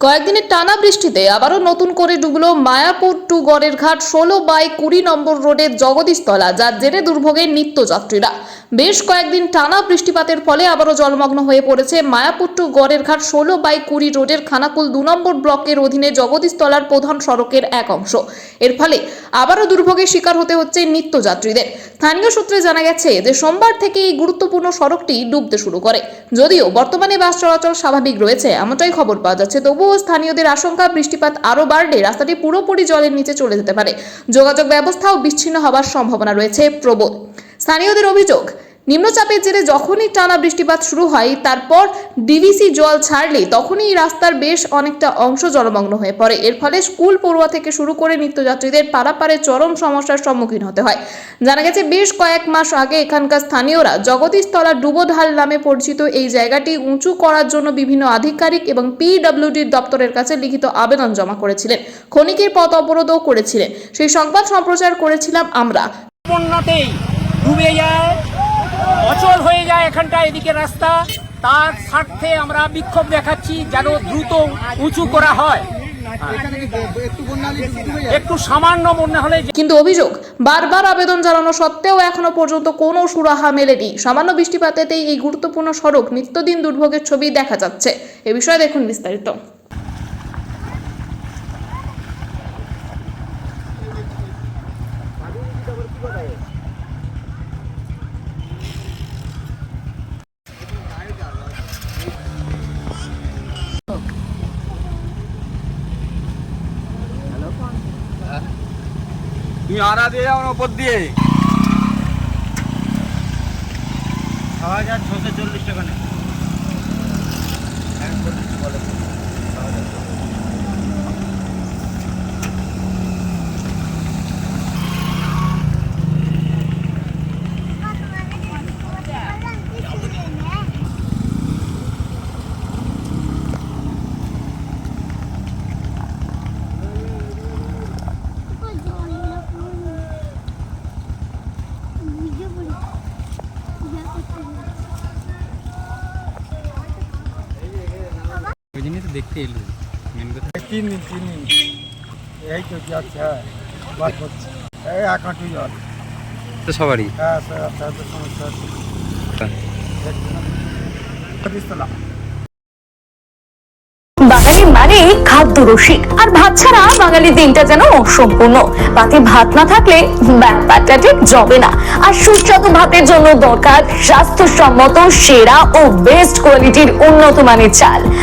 কয়েকদিনের টানা বৃষ্টিতে আবারও নতুন করে ডুবলো মায়াপুর টু গড়ের ঘাট ষোলো বাই কুড়ি নম্বর রোডের জগদীশতলা, যার জেরে দুর্ভোগের নিত্যযাত্রীরা। বেশ কয়েকদিন টানা বৃষ্টিপাতের ফলে আবারও জলমগ্ন হয়ে পড়েছে মায়াপুর টু গড়ের ঘাট ষোলো বাই কুড়ি রোডের খানাকুল দু নম্বর ব্লকের অধীনে জগদীশতলার প্রধান সড়কের এক অংশ। এর ফলে আবারও দুর্ভোগের শিকার হতে হচ্ছে নিত্যযাত্রীদের। স্থানীয় সূত্রে জানা গেছে যে, সোমবার থেকে এই গুরুত্বপূর্ণ সড়কটি ডুবতে শুরু করে। যদিও বর্তমানে বাস চলাচল স্বাভাবিক রয়েছে, এমনটাই খবর পাওয়া যাচ্ছে। তবুও স্থানীয়দের আশঙ্কা বৃষ্টিপাত আরও বাড়লে রাস্তাটি পুরোপুরি জলের নিচে চলে যেতে পারে। যোগাযোগ ব্যবস্থাও বিচ্ছিন্ন হবার সম্ভাবনা রয়েছে প্রবল। স্থানীয়দের অভিযোগ নিম্নচাপের জেরে যখনই টানা বৃষ্টিপাত শুরু হয়, তারপর ডিভিসি জল ছাড়লে তখনই রাস্তার বেশ অনেকটা অংশ জলমগ্ন হয়ে পড়ে। এর ফলে স্কুল পড়ুয়া থেকে শুরু করে নিত্যযাত্রীদের পারাপারে চরম সমস্যার সম্মুখীন হতে হয়। জানা গেছে, বেশ কয়েক মাস আগে এখানকার স্থানীয়রা জগদীশতলা ডুবোঢাল নামে পরিচিত এই জায়গাটি উঁচু করার জন্য বিভিন্ন আধিকারিক এবং পিডব্লিউডির দপ্তরের কাছে লিখিত আবেদন জমা করেছিলেন। খনিকের পথ অবরোধও করেছিলেন। সেই সংবাদ সম্প্রচার করেছিলাম আমরা। ডুবে যায় অচল হয়ে যায় এখানটা এদিকে রাস্তা। তার স্বার্থে আমরা বিক্ষোভ দেখাচ্ছি, যেন দ্রুত উঁচু করা হয়। একটু সামান্য মনে হলে কিন্তু অভিযোগ, বারবার আবেদন জানানো সত্ত্বেও এখনও পর্যন্ত কোনো সুরাহা মেলেনি। সামান্য বৃষ্টিপাতেতেই এই গুরুত্বপূর্ণ সড়ক নিত্যদিন দুর্ভোগের ছবি দেখা যাচ্ছে। এ বিষয়ে দেখুন বিস্তারিত। তুমি আড়া দিয়ে যাও ওপর দিয়ে। ছ হাজার ছশো চল্লিশ টাকা নেই। জন্যই তো দেখতে এলো। মেন কথা চিনি চিনি এই তো যাচ্ছে হ্যাঁ বাস করছে এই এক হাঁটু জল তো সবারই? হ্যাঁ স্যার আপনার তো সমস্যা আছে। বাঙালি মানে খাদ্য রসিক। আর ভাত ছাড়া বাঙালির দিনটা যেন অসম্পূর্ণ। পাতে ভাত না থাকলে ব্যাপারটা ঠিক জবে না। আর সুস্বাদু ভাতের জন্য দরকার স্বাস্থ্যসম্মত সেরা ও বেস্ট কোয়ালিটির উন্নত মানের চাল।